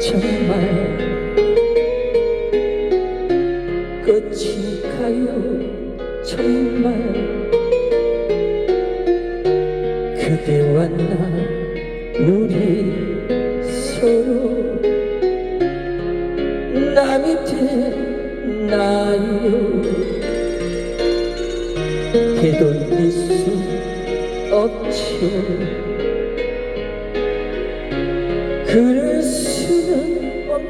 정말 끝일까요. 정말 그대와 나 우리 서로 남이 되나요. 되돌리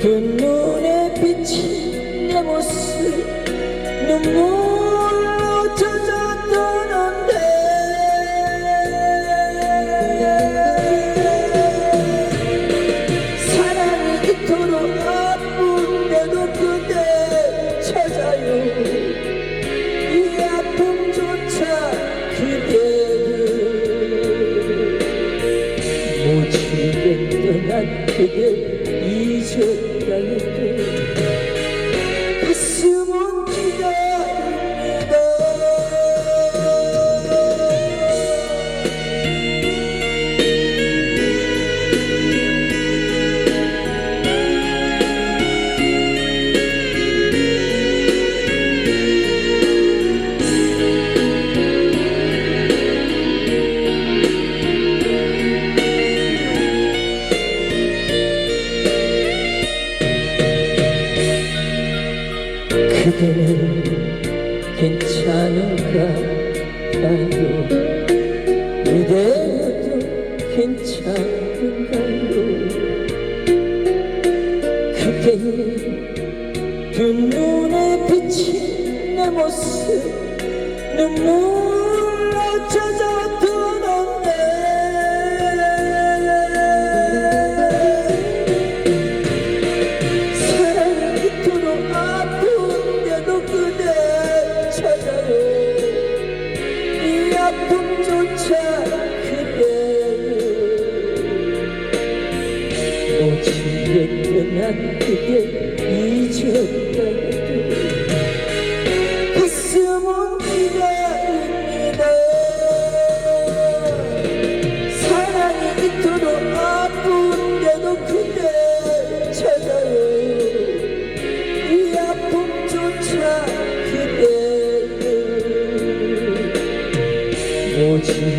두 눈에 비친 내 모습 눈물로 젖어드는데. 사랑이 이토록 아픈데도 그대 찾아요. 이 아픔조차 그대를. 모지게 떠난 그대 잊 그대는 괜찮은가요. 이대로도 괜찮은가요? 그대의 두 눈에 비친 내 모습 눈물 차 그대를 모지게 떠난 그대 잊었다. 해도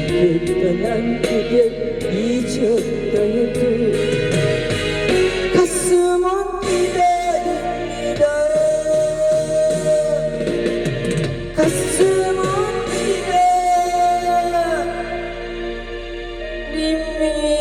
그 떠난 그게 잊었던 그 가슴은 기대입니다. 가슴은 기대입니다